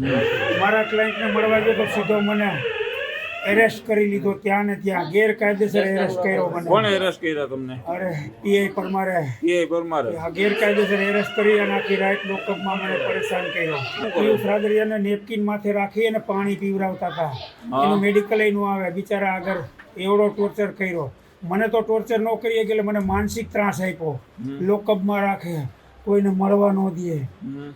મારા ક્લાયન્ટને મળવા ગયો તો સીધો મને એરેસ્ટ કરી લીધો ત્યાં ને ત્યાં ગેરકાયદેસર એરેસ્ટ કર્યો મને. કોણ એરેસ્ટ કર્યા તમને? અરે પીઆઈ પરમારે પીઆઈ પરમારે આ ગેરકાયદેસર એરેસ્ટ કરી અને આખી રાત લોકઅપમાં મને પરેશાન કર્યો. પિયુષ રાદડિયાને નેપકિન માથે રાખી અને પાણી પીવડાવતા હતા. એનું મેડિકલ એનું આવે. બિચારા આગળ એવડો ટોર્ચર કર્યો. મને તો ટોર્ચર ન કરીએ એટલે મને માનસિક ત્રાસ આપ્યો. લોકઅપમાં રાખે. કોઈને મળવા ન દે.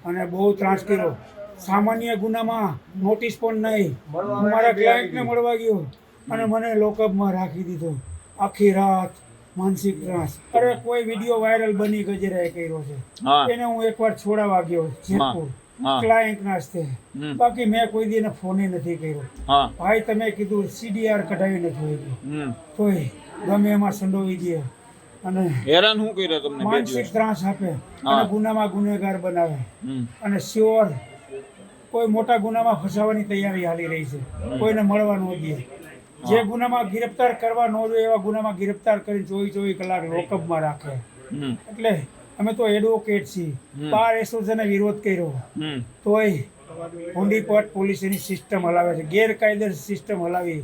અને બહુ ત્રાસ કર્યો. સામાન્ય ગુનામાં નોટિસ પણ નહીં. હું મારા ક્લાયન્ટને મળવા ગયો અને મને લોકઅપમાં રાખી દીધો. આખી રાત માનસિક ત્રાસ. અરે કોઈ વીડિયો વાયરલ બની ગજરાએ કર્યો છે. એને હું એકવાર છોડાવા ગયો જેતપુર. ક્લાયન્ટ નાસ્તે બાકી મેં કોઈ દીને ફોને નથી કર્યો. ભાઈ તમે કીધું સીડીઆર કઢાવી નથી હોય તોય ગમે એમાં સંડોવી દે અને હેરાન શું કર્યો તમને માનસિક ત્રાસ આપે. અને ગુનામાં ગુનેગાર બનાવે. અને શ્યોર કોઈ મોટા ગુનામાં ફસાવાની તૈયારી હાલી રહી છે. કોઈને મળવા ન દે. જે ગુનામાં ગિરફ્તાર કરવા ન જોઈએ એવા ગુનામાં ગિરફ્તાર કરી ચોવીસ ચોવીસ કલાક લોકઅપમાં રાખે. એટલે અમે તો એડવોકેટ છીએ. બાર એસોસિએશને વિરોધ કર્યો. તોય હુંડીપટ પોલીસની સિસ્ટમ હલાવે છે. ગેરકાયદેસર સિસ્ટમ હલાવી.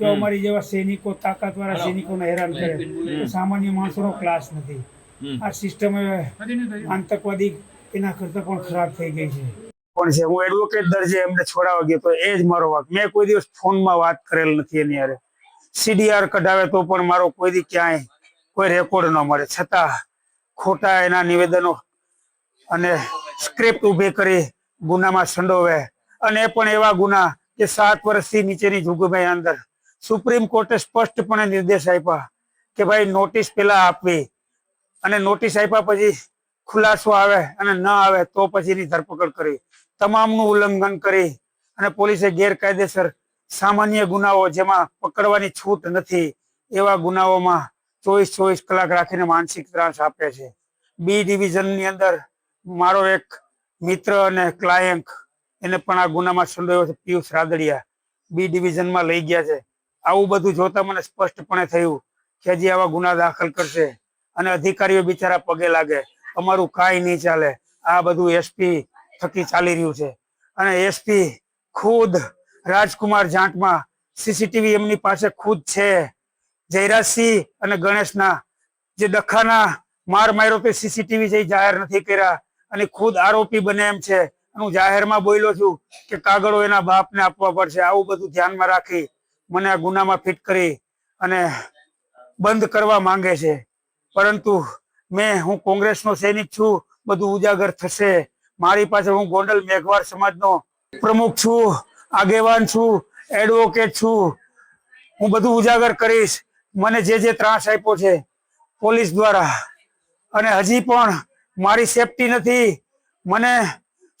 જો અમારી જેવા સૈનિકો તાકાતવાળા સૈનિકોને હેરાન કરે. તો સામાન્ય માણસોનો ક્લાસ નથી. આ સિસ્ટમ આતંકવાદી એના કરતાં પણ ખરાબ થઈ ગઈ છે. પણ છે, હું એડવોકેટ દરજે એમને છોડાવવા ગયો તો એ જ મારો વાક. મેં કોઈ દિવસ ફોનમાં વાત કરેલ નથી એની હારે. સીડીઆર કઢાવે તો પણ મારો કોઈ દી ક્યાંય કોઈ રેકોર્ડ ન મળે. છતાં ખોટા એના નિવેદનો અને સ્ક્રિપ્ટ ઊભી કરી ગુનામાં સંડોવે. અને એ પણ એવા ગુના કે સાત વર્ષથી નીચેની જુગભાઈ અંદર. સુપ્રીમ કોર્ટે સ્પષ્ટપણે નિર્દેશ આપ્યા કે ભાઈ નોટિસ પેલા આપવી. અને નોટિસ આપ્યા પછી ખુલાસો આવે અને ન આવે તો પછીની ધરપકડ કરી તમામનું ઉલ્લંઘન કરી અને પોલીસે ગેરકાયદેસર સામાન્ય ગુનાઓ જેમાં પકડવાની છૂટ નથી, એવા ગુનાઓમાં ચોવીસ ચોવીસ કલાક રાખીને માનસિક ત્રાસ આપે છે. બી ડિવિઝનની અંદર મારો એક મિત્ર અને ક્લાયન્ટ એને પણ આ ગુનામાં સંડોયો છે, પિયુષ રાદડિયા. બી ડિવિઝનમાં લઈ ગયા છે. આવું બધું જોતા મને સ્પષ્ટપણે થયું કે હજી આવા ગુના દાખલ કરશે અને અધિકારીઓ બિચારા પગે લાગે. અમારું કાંઈ નહીં ચાલે. આ બધું એસપી થકી ચાલી રહ્યું છે. અને એસપી ખુદ રાજકુમાર જાટમાં સીસીટીવી એમની પાસે ખુદ છે. જયરાજસિંહ અને ગણેશના જે ડખાના માર માર્યો તે સીસીટીવી છે જાહેર નથી કર્યા અને ખુદ આરોપી બને એમ છે. હું જાહેરમાં બોલ્યો છું કે કાગળો એના બાપને આપવા પડશે. આવું બધું ધ્યાનમાં રાખી મને આ ગુનામાં ફિટ કરી અને બંધ કરવા માંગે છે. પરંતુ મેં, હું કોંગ્રેસનો સૈનિક છું, બધું ઉજાગર થશે. મારી પાસે હું ગોંડલ મેઘવાર સમાજનો પ્રમુખ છું, આગેવાન છું એડવોકેટ છું. હું બધું ઉજાગર કરીશ. મને જે જે ત્રાસ આપ્યો છે પોલીસ દ્વારા. અને હજી પણ મારી સેફટી નથી. મને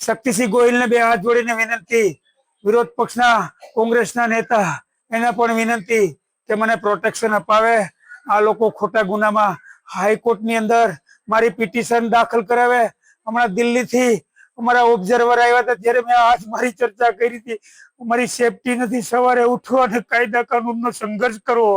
શક્તિસિંહ ગોહિલને બે હાથ જોડીને વિનંતી. વિરોધ પક્ષના, કોંગ્રેસના નેતા, એને પણ વિનંતી કે મને પ્રોટેક્શન અપાવે. આ લોકો ખોટા ગુનામાં હાઈકોર્ટની અંદર મારી પિટિશન દાખલ કરાવે. હમણાં દિલ્હીથી અમારા ઓબ્ઝર્વર આવ્યા હતા, ત્યારે મેં આજ મારી ચર્ચા કરી હતી. મારી સેફટી નથી, સવારે ઉઠો અને કાયદા કાનૂનનો સંઘર્ષ કરવો